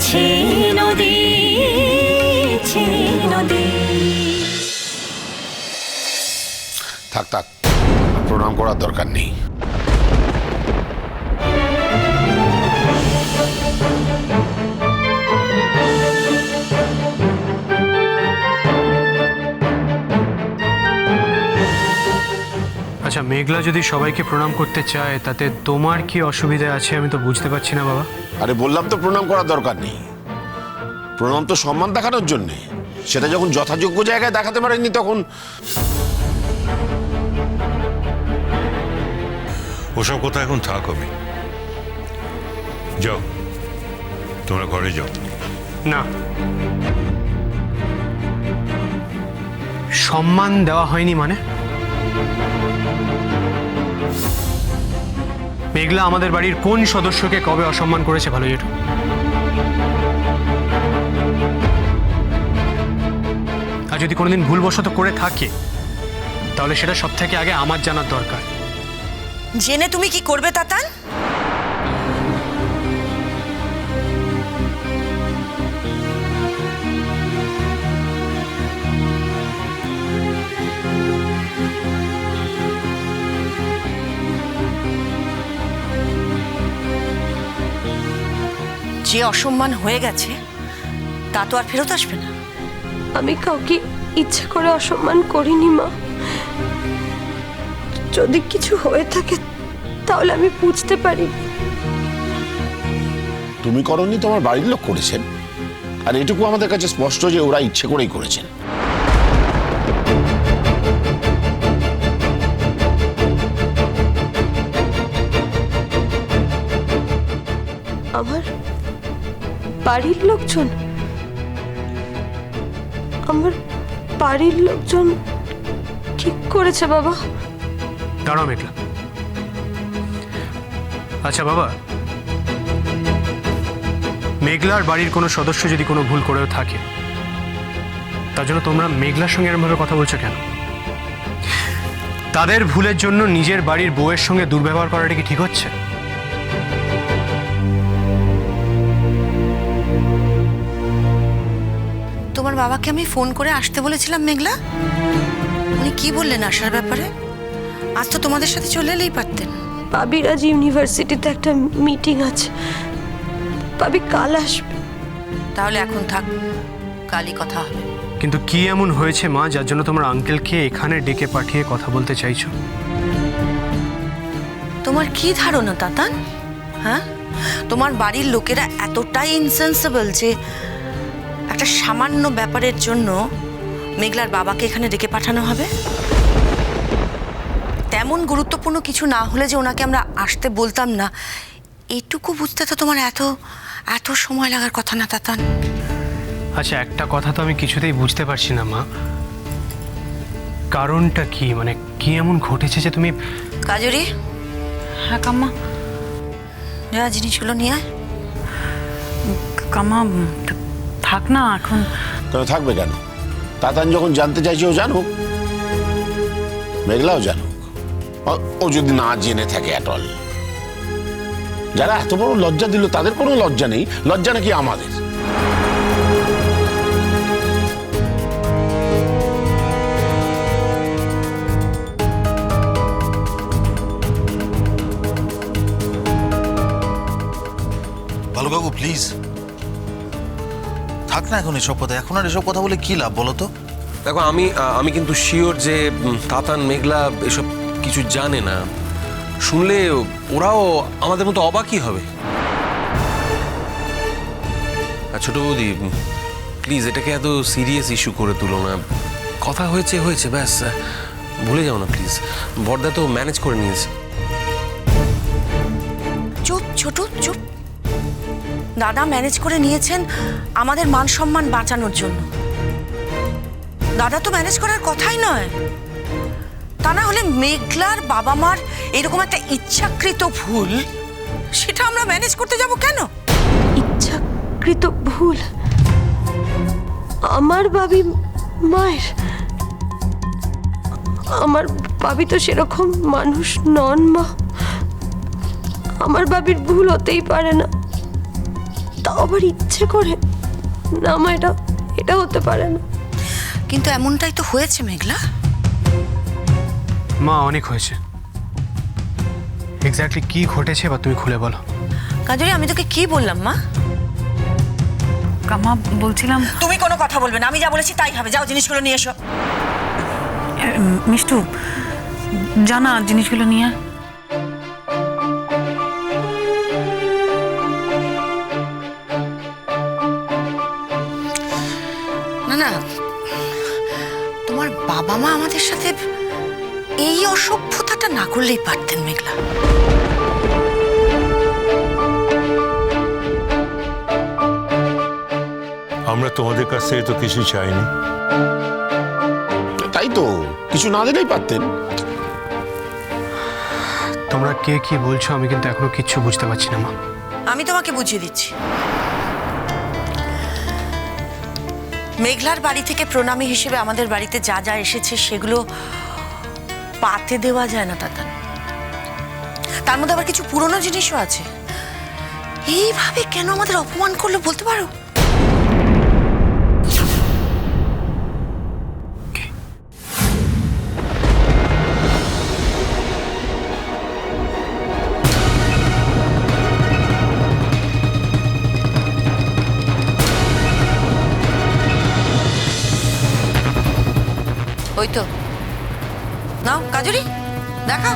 ছে নদী ছে নদী। থাক থাক প্রণাম করার দরকার নেই। মেঘলা যদি সবাইকে প্রণাম করতে চায় তাতে তোমার কি অসুবিধা আছে আমি তো বুঝতে পারছি না বাবা। আরে বললাম তো প্রণাম করার দরকার নেই। প্রণাম তো সম্মান দেখানোর জন্যে। সেটা যখন যথাযোগ্য জায়গায় দেখাতে পারেননি তখন। ওসব কথা এখন থাক হবে যাও তোমরা ঘরে যাও। না। সম্মান দেওয়া হয়নি মানে? মেঘলা, আমাদের বাড়ির কোন সদস্যকে কবে অসম্মান করেছে ভালো জেঠু? আর যদি কোনোদিন ভুলবশত করে থাকে, তাহলে সেটা সব থেকে আগে আমার জানার দরকার। জেনে তুমি কি করবে, তাতান? যে অসম্মান হয়ে গেছে তা তো আর ফেরত আসবে না। আমি কাউকে ইচ্ছা করে অসম্মান করিনি মা। যদি কিছু হয়ে থাকে তাহলে আমি বুঝতে পারি। তুমি করনি তোমার বাড়ির লোক করেছেন। আর এটুকু আমাদের কাছে স্পষ্ট যে ওরা ইচ্ছে করেই করেছেন। আমার বাড়ির লোকজন? আমার বাড়ির লোকজন ঠিক করেছে বাবা। দাঁড়াও মেঘলা। আচ্ছা বাবা, মেঘলার বাড়ির কোনো সদস্য যদি কোনো ভুল করেও থাকে, তার জন্য তোমরা মেঘলার সঙ্গে এরমভাবে কথা বলছো কেন? তাদের ভুলের জন্য নিজের বাড়ির বউয়ের সঙ্গে দুর্ব্যবহার করাটা কি ঠিক হচ্ছে? বাবাকে আমি ফোন করে আসতে বলেছিলাম মেঘলা? উনি কি বললেন আসার ব্যাপারে? আজ তো তোমাদের সাথে চলে এলেই পারতেন। বাবির আজ ইউনিভার্সিটিতে একটা মিটিং আছে। পাবি কাল আসবে। তাহলে এখন থাক কালই কথা হবে। কিন্তু কি এমন হয়েছে মা যার জন্য তোমার আঙ্কেলকে এখানে ডেকে পাঠিয়ে কথা বলতে চাইছো? তোমার কি ধারণা তাতান? হ্যাঁ? তোমার বাড়ির লোকেরা এতটাই ইনসেন্সিবল যে একটা সামান্য ব্যাপারের জন্য মেঘলার বাবাকে এখানে ডেকে পাঠানো হবে। তেমন গুরুত্বপূর্ণ কিছু না হলে যে ওনাকে আমরা আসতে বলতাম না এটুকু বুঝতে তো তোমার এত এত সময় লাগার কথা না তাতান। আচ্ছা একটা কথা তো আমি কিছুতেই বুঝতে পারছি না মা। কারণটা কি? মানে কি এমন ঘটেছে যে তুমি কাজরি? হ্যাঁ কাম্মা। যা জিনিসগুলো নিয়ে আয়। কাম্মা থাক না এখন। কেন থাকবে কেন? তাতান যখন জানতে চাইছে ও জানুক। মেঘলাও জানুক। ও- ও যদি না জেনে থাকে অ্যাটল যারা এত বড় লজ্জা দিল তাদের কোনো লজ্জা নেই। লজ্জা নাকি আমাদের? বাবু প্লিজ থাক না এখন এসব কথা, এখন আর এসব কথা বলে কি লাভ বলো তো? দেখো, আমি আমি কিন্তু শিওর যে তাতান, মেঘলা এসব কিছু জানে না। শুনলে ওরাও আমাদের মতো অবাকই হবে। আর ছোট বৌদি প্লিজ এটাকে এত সিরিয়াস ইস্যু করে তুলো না। কথা হয়েছে হয়েছে, ব্যাস ভুলে যাও না প্লিজ বর্দা তো ম্যানেজ করে নিয়েছে। দাদা ম্যানেজ করে নিয়েছেন আমাদের মান সম্মান বাঁচানোর জন্য। দাদা তো ম্যানেজ করার কথাই নয়। তা না হলে মেঘলার বাবা মার এরকম একটা ইচ্ছাকৃত ভুল, সেটা আমরা ম্যানেজ করতে যাব কেন? ইচ্ছাকৃত ভুল? আমার বাবি মায়ের। আমার বাবি তো সেরকম মানুষ নন মা। আমার বাবির ভুল হতেই পারে না। তাও আবার ইচ্ছে করে। না মা এটা এটা হতে পারে না। কিন্তু এমনটাই তো হয়েছে মেঘলা। মা অনেক হয়েছে। এক্স্যাক্টলি কি ঘটেছে বা তুমি খুলে বলো। কাজরি আমি তোকে কি বললাম মা? কামা বলছিলাম তুমি কোনো কথা বলবে না আমি যা বলেছি তাই হবে। যাও জিনিসগুলো নিয়ে এসো। মিষ্টু জানা জিনিসগুলো নিয়ে আমাদের সাথে এই অসভ্যতাটা না করলেই পারতেন মেঘলা। আমরা তোমাদের কাছ থেকে তো কিছু চাইনি। তাই তো কিছু না দিলেই পারতেন। তোমরা কে কি বলছো আমি কিন্তু এখনও কিচ্ছু বুঝতে পারছি না মা। আমি তোমাকে বুঝিয়ে দিচ্ছি। মেঘলার বাড়ি থেকে প্রণামী হিসেবে আমাদের বাড়িতে যা যা এসেছে সেগুলো পাতে দেওয়া যায় না, তাতান। তার মধ্যে আবার কিছু পুরনো জিনিসও আছে। এইভাবে কেন আমাদের অপমান করল বলতে পারো? ওই তো। নাও কাজুরি দেখা।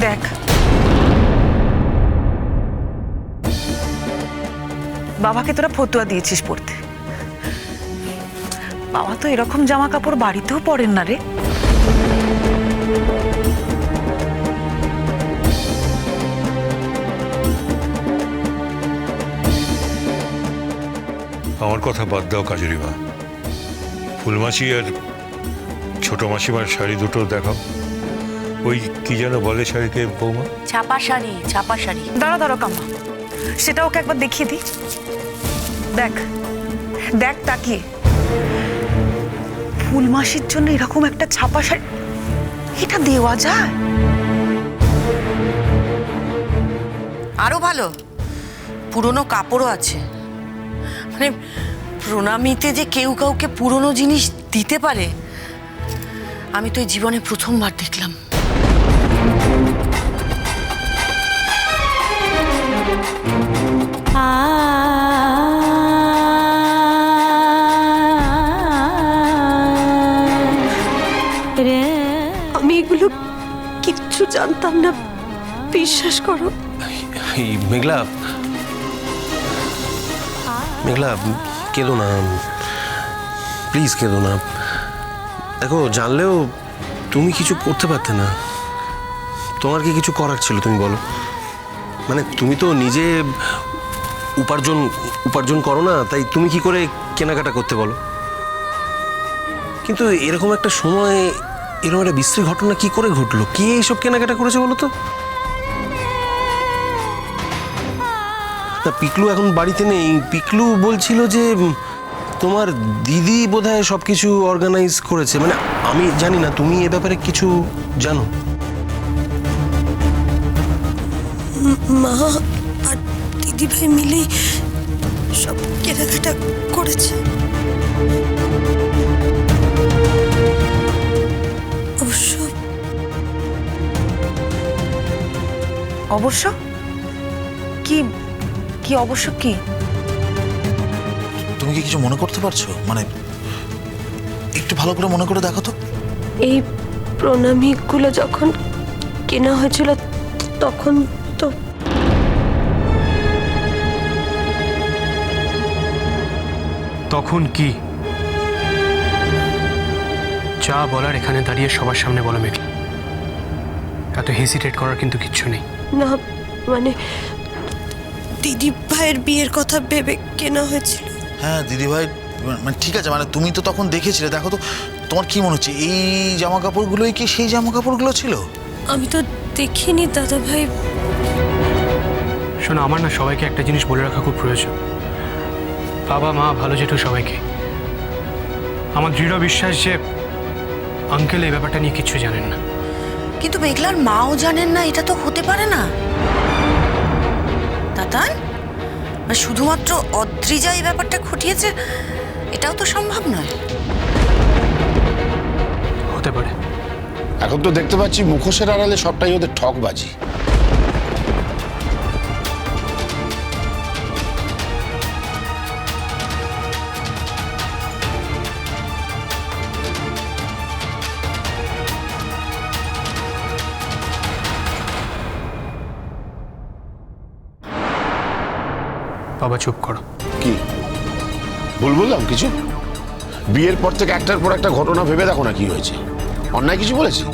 দেখ। বাবাকে তোরা ফতুয়া দিয়েছিস পড়তে। বাবা তো এরকম জামা কাপড় বাড়িতেও পরেন না রে। কথা বাদ দাও কাজুরিমা। ফুলমাসি আর ছোট মাসিমার শাড়ি দুটো দেখাও। ওই কি যেন বলে শাড়িকে বৌমা? ছাপা শাড়ি ছাপা শাড়ি। দাঁড়া দাঁড়া কাম্মা। সেটা ওকে একবার দেখিয়ে দিই। দেখ দেখ তাকিয়ে। ফুলমাসির জন্য এরকম একটা ছাপা শাড়ি এটা দেওয়া যায়? আরও ভালো। পুরনো কাপড়ও আছে। মানে প্রণামীতে যে কেউ কাউকে পুরনো জিনিস দিতে পারে আমি তো এই জীবনে প্রথমবার দেখলাম। আমি এগুলো কিচ্ছু জানতাম না। বিশ্বাস করো। এই মেঘলা মেঘলা কেঁদো না। প্লিজ কেঁদো না। দেখো, জানলেও তুমি কিছু করতে পারতে না। তোমার কি কিছু করার ছিল, তুমি বলো? মানে তুমি তো নিজে উপার্জন উপার্জন করো না, তাই তুমি কি করে কেনাকাটা করতে বলো? কিন্তু এরকম একটা সময় এরকম একটা বিশ্রী ঘটনা কি করে ঘটলো? কে এইসব কেনাকাটা করেছে বলো তো? তা পিকলু এখন বাড়িতে নেই। পিকলু বলছিল যে তোমার দিদি বোধহয় সব কিছু অর্গানাইজ করেছে। মানে আমি জানি না তুমি এ ব্যাপারে কিছু জানো? মা আর দিদিভাই মিলেই সব কেনাকাটা করেছে। অবশ্য অবশ্য? কি কি অবশ্য কি? তুমি কি কিছু মনে করতে পারছ? মানে একটু ভালো করে মনে করে দেখো তো। এই প্রণামীগুলো যখন কেনা হয়েছিল তখন তো তখন কি? যা বলার এখানে দাঁড়িয়ে সবার সামনে বলো মেঘলা। এত হেসিটেট করার কিন্তু কিচ্ছু নেই। না মানে দিদি ভাইয়ের বিয়ের কথা ভেবে কেনা হয়েছিল। হ্যাঁ দিদিভাই মানে ঠিক আছে মানে তুমি তো তখন দেখেছিলে দেখো তো তোমার কি মনে হচ্ছে এই জামা কাপড়গুলোই কি সেই জামা কাপড়গুলো ছিল? আমি তো দেখিনি দাদা ভাই। শোনো আমার না সবাইকে একটা জিনিস বলে রাখা খুব প্রয়োজন। বাবা মা ভালো জেঠু সবাইকে। আমার দৃঢ় বিশ্বাস যে আঙ্কেল এই ব্যাপারটা নিয়ে কিচ্ছু জানেন না। কিন্তু মেঘলার মাও জানেন না এটা তো হতে পারে না। তাতান মানে শুধুমাত্র অদ্রিজা এই ব্যাপারটা ঘটিয়েছে এটাও তো সম্ভব নয়। হতে পারে। এখন তো দেখতে পাচ্ছি মুখোশের আড়ালে সবটাই ওদের ঠকবাজি। বাবা চুপ করো। কি? ভুল বললাম কিছু? বিয়ের পর থেকে একটার পর একটা ঘটনা ভেবে দেখো না কি হয়েছে। অন্যায় কিছু বলেছি?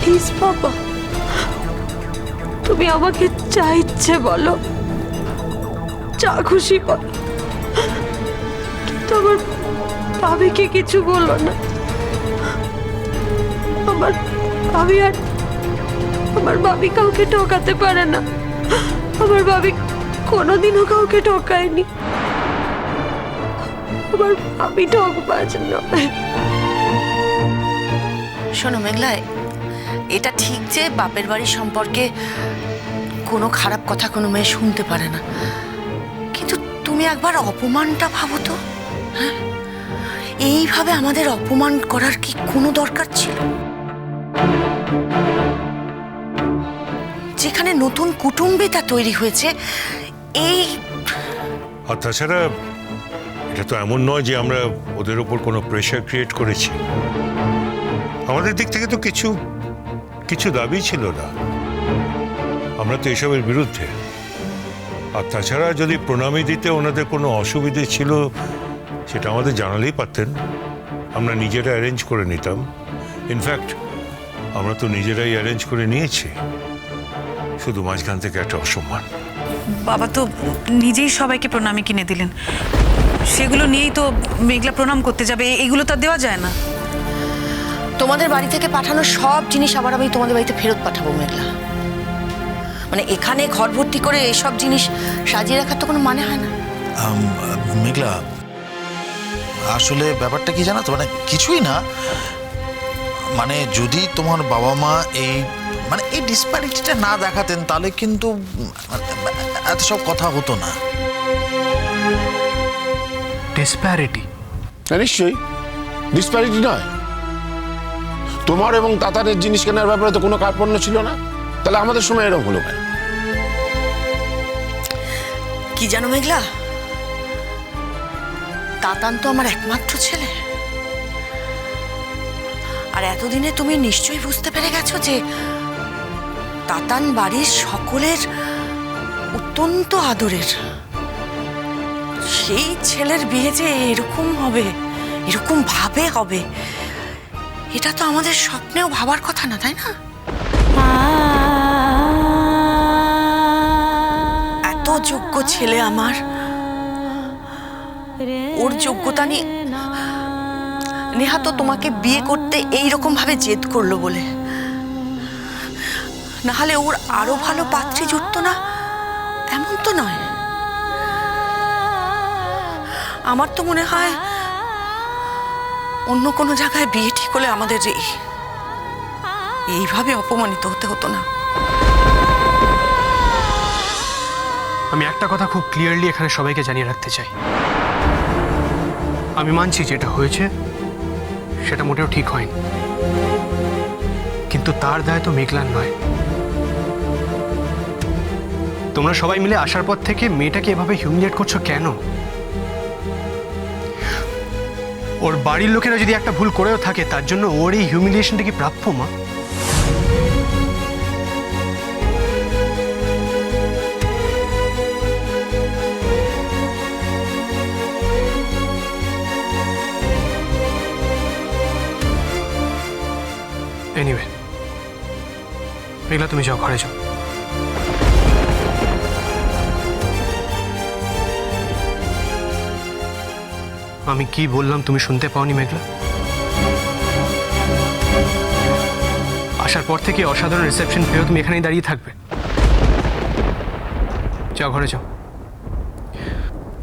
প্লিজ বাবা তুমি আমাকে যা ইচ্ছে বলো যা খুশি বলো। কিন্তু আমার ভাবিকে কিছু বলো না। আমার ভাবি আর আমার ভাবি কাউকে ঠকাতে পারে না। আমার ভাবি কোনোদিনও কাউকে ঠকায়নি। আমার ভাবি ঠকবাজ নয়। শোনো মেঘলা এটা ঠিক যে বাপের বাড়ির সম্পর্কে কোনো খারাপ কথা কোনো মেয়ে শুনতে পারে না। কিন্তু তুমি একবার অপমানটা ভাবো তো হ্যাঁ? এইভাবে আমাদের অপমান করার কি কোনো দরকার ছিল? যেখানে নতুন কুটুম্বিতা তৈরি হয়েছে এই আর তাছাড়া, এটা তো এমন নয় যে আমরা ওদের ওপর কোনো প্রেশার ক্রিয়েট করেছি। আমাদের দিক থেকে তো কিছু কিছু দাবি ছিল না। আমরা তো এসবের বিরুদ্ধে। আর তাছাড়া যদি প্রণামী দিতে ওনাদের কোনো অসুবিধে ছিল, সেটা আমাদের জানালেই পারতেন। আমরা নিজেরা অ্যারেঞ্জ করে নিতাম। ইনফ্যাক্ট আমরা তো নিজেরাই অ্যারেঞ্জ করে নিয়েছি। শুধু মাঝখান থেকে একটা অসম্মান। বাবা তো নিজেই সবাইকে প্রণামী কিনে দিলেন। সেগুলো নিয়েই তো মেঘলা প্রণাম করতে যাবে। এগুলো তো আর দেওয়া যায় না। তোমাদের বাড়ি থেকে পাঠানো সব জিনিস আবার আমি তোমাদের বাড়িতে ফেরত পাঠাবো মেঘলা। মানে এখানে ঘর ভর্তি করে এসব জিনিস সাজিয়ে রাখার তো কোনো মানে হয় না। মেঘলা আসলে ব্যাপারটা কি জানো তো? মানে কিছুই না। মানে যদি তোমার বাবা মা এই মানে এই ডিসপ্যারিটিটা না দেখাতেন তাহলে কিন্তু এত সব কথা হতো না। ডিসপ্যারিটি নিশ্চয়ই। ডিসপ্যারিটি নয়। তোমার এবং তাতারের জিনিস কেনার ব্যাপারে তো কোনো কার্পণ্য ছিল না। তাহলে আমাদের সময় এরকম হলো কেন? কি জানো মেঘলা? তাতান তো আমার একমাত্র ছেলে। আর এতদিনে তুমি নিশ্চয়ই বুঝতে পেরে গেছো যে তাতান বাড়ির সকলের অত্যন্ত আদরের। সেই ছেলের বিয়ে যে এরকম হবে, এরকম ভাবে হবে, এটা তো আমাদের স্বপ্নেও ভাবার কথা না, তাই না? এত যোগ্য ছেলে আমার। ওর যোগ্যতা নিয়ে নেহা তো তোমাকে বিয়ে করতে এই রকম ভাবে জেদ করল বলে। নাহলে ওর আরও ভালো পাত্রী জুটতো না? এমন তো নয়। আমার তো মনে হয় অন্য কোনো জায়গায় বিয়ে ঠিক হলে আমাদের এই এইভাবে অপমানিত হতে হতো না। আমি একটা কথা খুব ক্লিয়ারলি এখানে সবাইকে জানিয়ে রাখতে চাই। আমি মানছি যেটা হয়েছে, সেটা মোটেও ঠিক হয়নি। কিন্তু তার দায় তো মেঘলার নয়। তোমরা সবাই মিলে আসার পর থেকে মেয়েটাকে এভাবে হিউমিলিয়েট করছ কেন? ওর বাড়ির লোকেরা যদি একটা ভুল করেও থাকে, তার জন্য ওর এই হিউমিলিয়েশনটা কি প্রাপ্য, মা? এনিওয়ে মেঘলা, তুমি যাও, ঘরে যাও। আমি কি বললাম তুমি শুনতে পাওনি মেঘলা? আসার পর থেকে অসাধারণ রিসেপশন পেয়েও তুমি এখানেই দাঁড়িয়ে থাকবে। যাও, ঘরে যাও।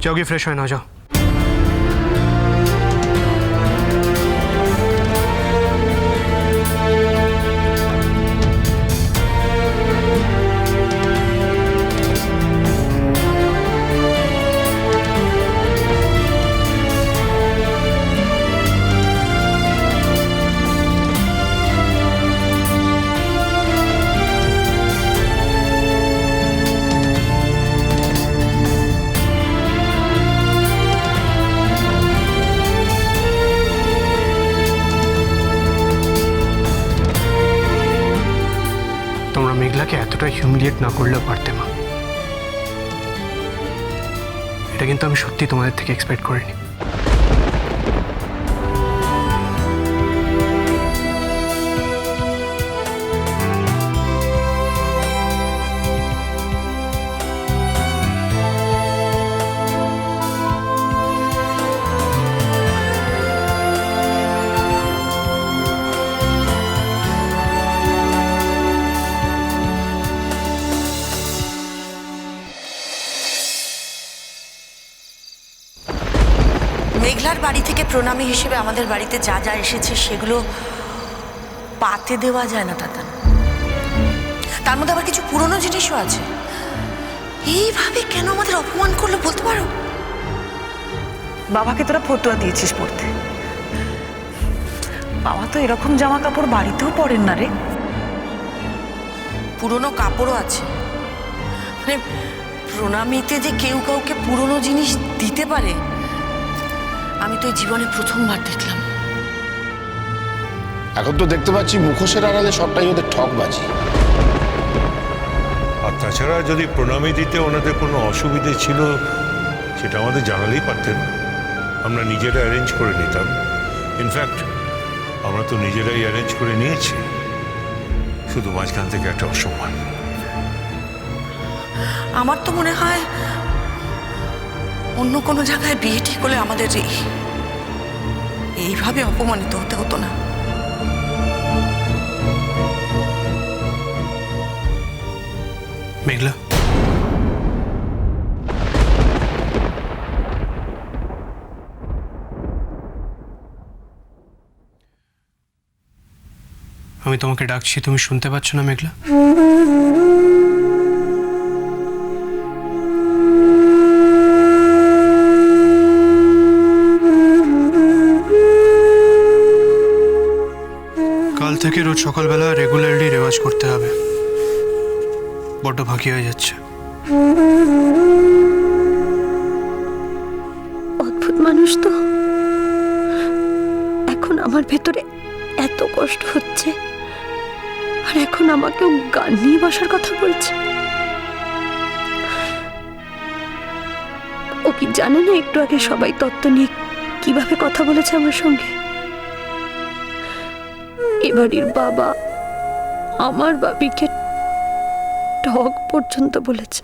যাও গিয়ে ফ্রেশ হয় না যাও। এতটা হিউমিলিয়েট না করলেও পারতে মা। এটা কিন্তু আমি সত্যি তোমাদের থেকে এক্সপেক্ট করিনি। মেঘলার বাড়ি থেকে প্রণামী হিসেবে আমাদের বাড়িতে যা যা এসেছে সেগুলো পাতে দেওয়া যায় না দাদা। তার মধ্যে আবার কিছু পুরনো জিনিসও আছে। এইভাবে কেন আমাদের অপমান করল বলতে পারো? বাবাকে তোরা ফতুয়া দিয়েছিস পড়তে। বাবা তো এরকম জামা কাপড় বাড়িতেও পরেন না রে। পুরনো কাপড়ও আছে। মানে প্রণামীতে যে কেউ কাউকে পুরনো জিনিস দিতে পারে আমি তো এই জীবনে প্রথমবার দেখলাম। এখন তো দেখতে পাচ্ছি মুখোশের আড়ালে সবটাই ওদের ঠকবাজি আর তাছাড়া যদি প্রণামী দিতে ওনাদের কোনো অসুবিধে ছিল সেটা আমাদের জানালেই পারতেন। আমরা নিজেরা অ্যারেঞ্জ করে নিতাম। ইনফ্যাক্ট আমরা তো নিজেরাই অ্যারেঞ্জ করে নিয়েছি। শুধু মাঝখান থেকে একটা অসম্মান। আমার তো মনে হয় অন্য কোনো জায়গায় বিয়ে ঠিক হলে আমাদের এই এইভাবে অপমানিত হতে হতো না। মেঘলা। আমি তোমাকে ডাকছি, তুমি শুনতে পাচ্ছ না মেঘলা? বড্ড ফাঁকি হয়ে যাচ্ছে। অদ্ভুত মানুষ তো। এখন আমার ভেতরে এত কষ্ট হচ্ছে। আর এখন আমাকেও গান নিয়ে বসার কথা বলছে। ও কি জানে না একটু আগে সবাই তত্ত্ব নিয়ে কীভাবে কথা বলেছে আমার সঙ্গে? এবাড়ির বাবা, আমার বাবিকে ঠক পর্যন্ত বলেছে।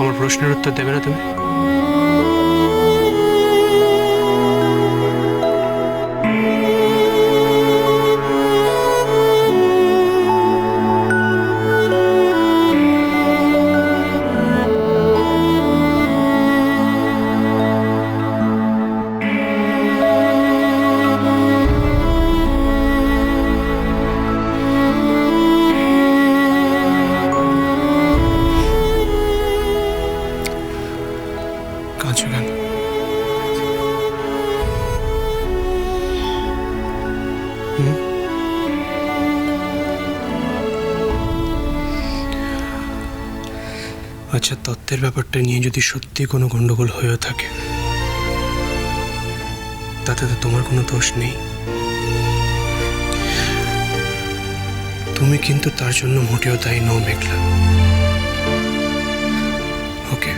আমার প্রশ্নের উত্তর দেবে না তুমি? আচ্ছা তত্ত্বের ব্যাপারটা নিয়ে যদি সত্যি কোনো গন্ডগোল হয়েও থাকে, তাতে তো তোমার কোনো দোষ নেই। তুমি কিন্তু তার জন্য মোটেও দায়ী নও, মেঘলা। ওকে।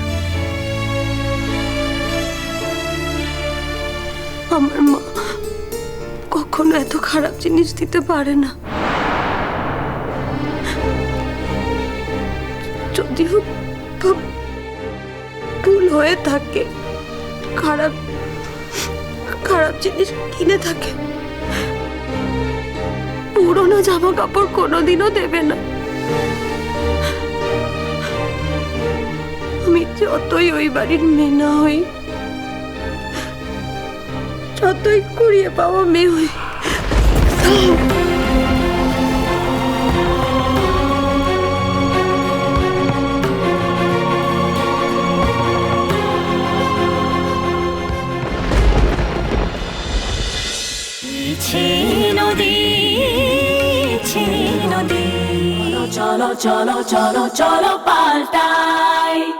আমার মা কখনো এত খারাপ জিনিস দিতে পারে না। যদিও হয়ে থাকে। খারাপ খারাপ জিনিস কিনে থাকে। পুরোনো জামা কাপড় কোনোদিনও দেবে না। আমি যতই ওই বাড়ির মেয়ে না হই, যতই কুড়িয়ে পাওয়া মেয়ে হই চলো চলো চলো পাল্টাই।